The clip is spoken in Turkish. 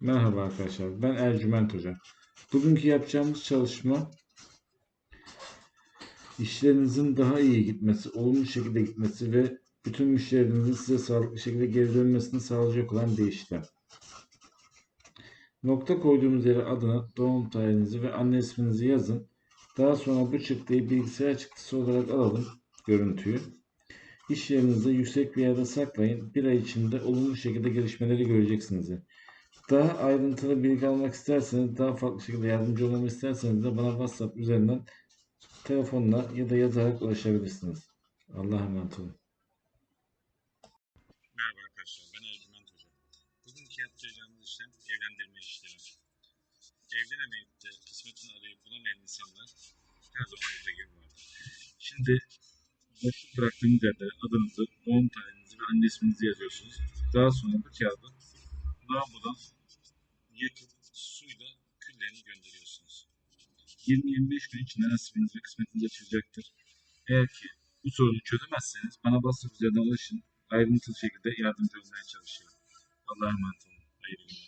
Merhaba arkadaşlar, ben Ercüment Hoca. Bugünkü yapacağımız çalışma işlerinizin daha iyi gitmesi, olumlu şekilde gitmesi ve bütün müşterilerinizin size sağlıklı şekilde geri dönmesini sağlayacak olan bir işlem. Nokta koyduğunuz yere adını, doğum tarihinizi ve anne isminizi yazın. Daha sonra bu çıktıyı bilgisayar çıktısı olarak alalım görüntüyü. İş yerinizde yüksek bir yerde saklayın. Bir ay içinde olumlu şekilde gelişmeleri göreceksiniz. Daha ayrıntılı bilgi almak isterseniz, daha farklı şekilde yardımcı olmamı isterseniz de bana WhatsApp üzerinden telefonla ya da yazarak ulaşabilirsiniz. Allah'a emanet olun. Merhaba arkadaşlar, ben Ercüment Hoca. Bugünkü yapacağımız işlem evlendirme işlemi. Evlenemeyip de kısmetini arayıp bulamayan insanlar her zaman gibi vardır. Şimdi boşluk bıraktığınız yerde adınızı, doğum tarihinizi ve anne isminizi yazıyorsunuz. Daha sonra bu kağıdı lavabodan yakıp suyla küllerini gönderiyorsunuz. 20-25 gün içinde nasibiniz ve kısmetiniz açılacaktır. Eğer ki bu sorunu çözemezseniz bana WhatsApp üzerinden ulaşın ayrıntılı şekilde yardımcı olmaya çalışıyorum. Allah'a emanet olun. Hayırlı günler.